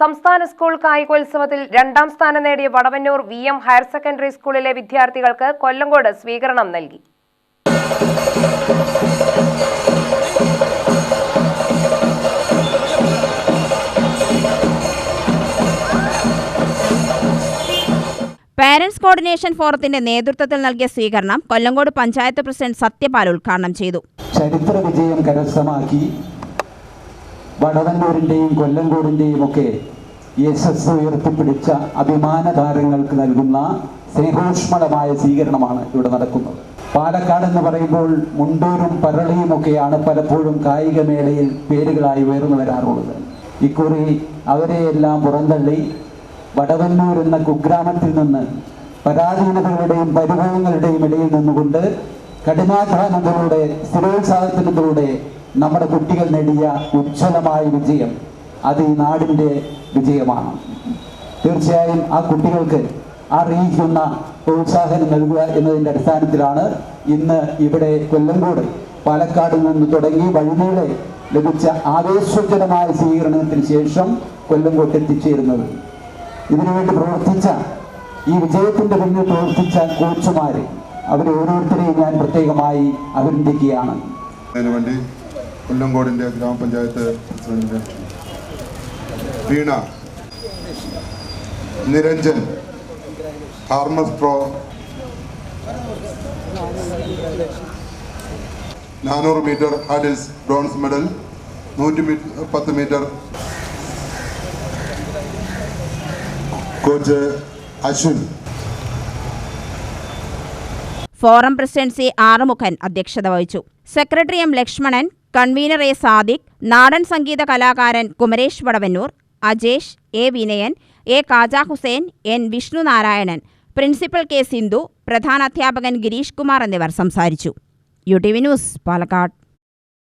സംസ്ഥാന സ്കൂൾ കായികോത്സവത്തിൽ രണ്ടാം സ്ഥാനം നേടിയ Vadavannur V M higher secondary സ്കൂളിലെ വിദ്യാർത്ഥികൾക്ക് കൊല്ലങ്കോട് സ്വീകരണം നൽകി. പാരന്റ്സ് കോർഡിനേഷൻ ഫോറത്തിന്റെ നേതൃത്വത്തിൽ നൽകിയ സ്വീകരണം കൊല്ലങ്കോട് പഞ്ചായത്ത് പ്രസിഡന്റ് സത്യപാൽ ഉദ്ഘാടനം ചെയ്തു. ചരിത്ര വിജയം കരസ്ഥമാക്കി വടവന്നൂരിന്റെയും കൊല്ലങ്കോടിന്റെയും ഒക്കെ യശസ് ഉയർത്തിപ്പിടിച്ച അഭിമാന താരങ്ങൾക്ക് നൽകുന്ന സ്നേഹോഷ്മളമായ സ്വീകരണമാണ് ഇവിടെ നടക്കുന്നത്. പാലക്കാട് എന്ന് പറയുമ്പോൾ മുണ്ടൂരും പരളിയും ഒക്കെയാണ് പലപ്പോഴും കായികമേളയിൽ പേരുകളായി ഉയർന്നു വരാറുള്ളത്. ഇക്കുറി അവരെയെല്ലാം പുറന്തള്ളി വടവന്നൂർ എന്ന കുഗ്രാമത്തിൽ നിന്ന് പരാധീനതകളുടെയും പരിഭവങ്ങളുടെയും ഇടയിൽ നിന്നുകൊണ്ട് കഠിനാധ്വാനത്തിലൂടെ സ്ഥിരോത്സാഹത്തിലൂടെ നമ്മുടെ കുട്ടികൾ നേടിയ ഉജ്ജ്വലമായ വിജയം അത് ഈ നാടിന്റെ വിജയമാണ്. തീർച്ചയായും ആ കുട്ടികൾക്ക് ആ അറിയിക്കുന്ന പ്രോത്സാഹനം നൽകുക എന്നതിന്റെ അടിസ്ഥാനത്തിലാണ് ഇന്ന് ഇവിടെ കൊല്ലങ്കോട് പാലക്കാട് നിന്ന് തുടങ്ങി വഴിനീളെ ലഭിച്ച ആവേശോജ്വലമായ സ്വീകരണത്തിന് ശേഷം കൊല്ലങ്കോട്ട് എത്തിച്ചേരുന്നത്. ഇതിനുവേണ്ടി പ്രവർത്തിച്ച ഈ വിജയത്തിന്റെ പിന്നിൽ പ്രവർത്തിച്ച കോച്ചുമാരെ അവരെ ഓരോരുത്തരെയും ഞാൻ പ്രത്യേകമായി അഭിനന്ദിക്കുകയാണ്. കൊല്ലങ്കോടിന്റെ ഗ്രാമപഞ്ചായത്ത് president Veena Niranjan farmers pro നാനൂറ് മീറ്റർ ഹാഡിൽസ് ബ്രോൺസ് മെഡൽ നൂറ്റി മീറ്റർ പത്ത് metre coach Ashwin. Forum president C Arumughan അധ്യക്ഷത വഹിച്ചു. Secretary M Lakshmanan convener A Sadiq നാടൻ സംഗീത കലാകാരൻ Kumaresh Vadavannur Ajesh A Vinayan A Kaja Hussain N Vishnu Narayanan principal K Sindhu പ്രധാന അധ്യാപകൻ ഗിരീഷ് കുമാർ എന്നിവർ സംസാരിച്ചു. U T V news Palakkad.